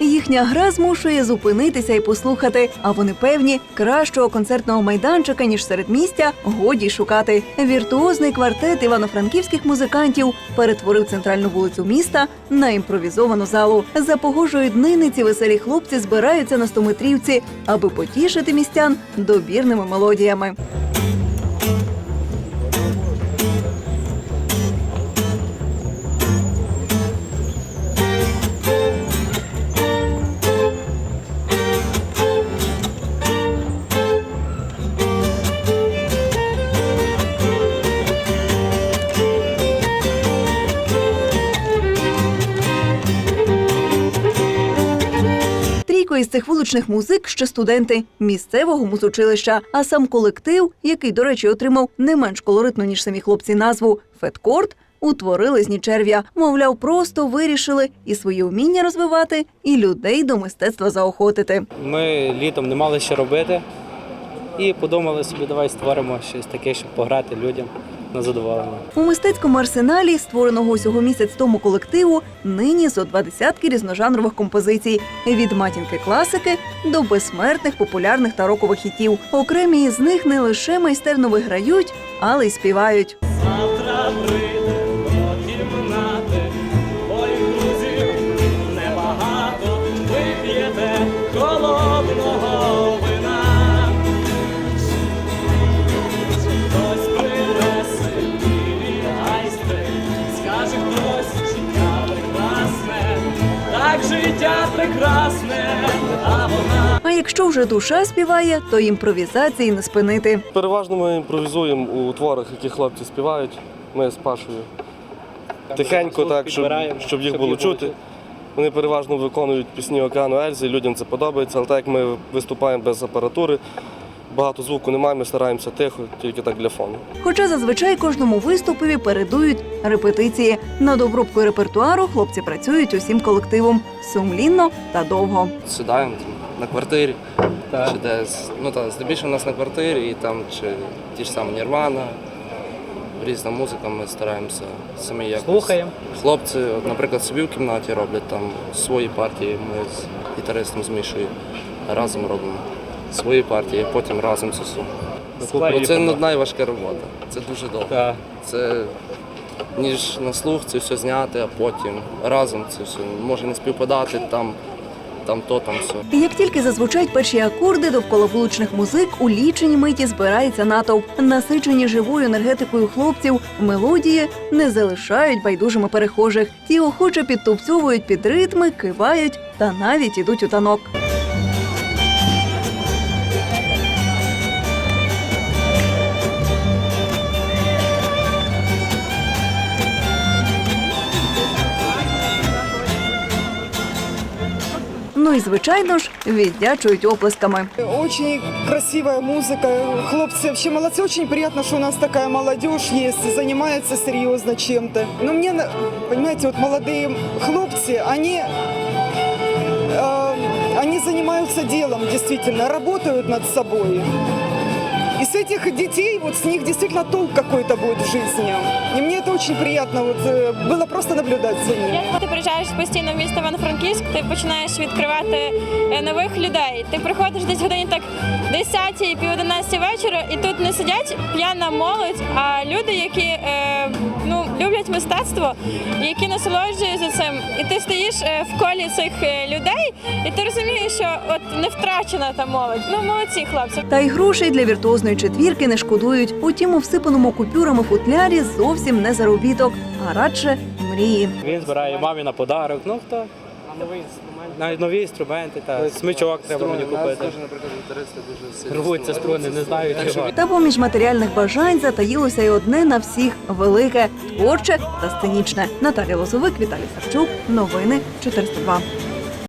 Їхня гра змушує зупинитися і послухати. А вони певні, кращого концертного майданчика ніж серед містя годі шукати. Віртуозний квартет івано-франківських музикантів перетворив центральну вулицю міста на імпровізовану залу. За погожої днини ці веселі хлопці збираються на стометрівці, аби потішити містян добірними мелодіями. Із цих вуличних музик ще студенти місцевого музучилища. А сам колектив, який, до речі, отримав не менш колоритну, ніж самі хлопці назву Феткорд, утворили з нічерв'я. Мовляв, просто вирішили і свої вміння розвивати, і людей до мистецтва заохотити. Ми літом не мали що робити і подумали собі, давай створимо щось таке, щоб пограти людям на задоволення. У мистецькому арсеналі, створеного усього місяць тому колективу, нині зо два десятки різножанрових композицій від матінки класики до безсмертних популярних та рокових хітів. Окремі із них не лише майстерно виграють, але й співають. Завтра прийде життя прекрасне, а вона. А якщо вже душа співає, то імпровізації не спинити. Переважно ми імпровізуємо у творах, які хлопці співають. Ми з Пашою тихенько, так, щоб, щоб їх було чути. Вони переважно виконують пісні Океану Ельзи, людям це подобається, але так як ми виступаємо без апаратури, багато звуку немає, ми стараємося тихо, тільки так для фону. Хоча зазвичай кожному виступові передують репетиції. Над обробкою репертуару хлопці працюють усім колективом сумлінно та довго. сідаємо на квартирі Так. чи десь. Ну так, здебільшого у нас на квартирі, і там чи ті ж самі Нірвана, різна музика, ми стараємося самі якось. Слухаємо. Хлопці, от, наприклад, собі в кімнаті роблять там свої партії, ми з гітаристом з Мішою разом робимо свої партії, потім разом все. Ну, це нудна і важка робота. Це дуже довго. Так. Це ніж на слух це все зняти, а потім разом це все може не співпадати там, там то, там все. І Як тільки зазвучать перші акорди довкола вуличних музик, у лічені миті збирається натовп. Насичені живою енергетикою хлопців, мелодії не залишають байдужими перехожих. Ті охоче підтупцьовують під ритми, кивають та навіть ідуть у танок. Ну і звичайно ж віддячують оплесками. Очень красивая музыка. Хлопцы вообще молодцы. Очень приятно, что у нас такая молодежь есть, занимается серьезно чем-то. Но мне, на- понимаете, вот молодые хлопцы, они, э, они занимаются делом, действительно, работают над собой. И с этих детей, вот с них действительно толк какой-то будет в жизни. И мне это очень приятно вот, э, было просто наблюдать за ними. Як ти приїжджаєш постійно в місто Івано-Франківськ, ти починаєш відкривати е, нових людей. Ти приходиш десь годині так 10 пів 11 вечора, і тут не сидять п'яна молодь, а люди, які е, ну, люблять мистецтво, які насолоджуються цим. І ти стоїш е, в колі цих е, людей, і ти розумієш, що от не втрачена та молодь. Ну молодці хлопці. Та й грошей для віртуозної четвірки не шкодують. Утім, у всипаному купюрами футлярі зовсім не заробіток, а радше мрії. Він збирає мамі на подарок. Ну хто? Навіть нові інструменти, та смичок треба мені купити. теж, наприклад, гітаристи дуже сильно Рвуться струни, не знаю чого. Та поміж матеріальних бажань затаїлося й одне на всіх велике, творче та сценічне. Наталія Лозовик, Віталій Савчук. Новини 402.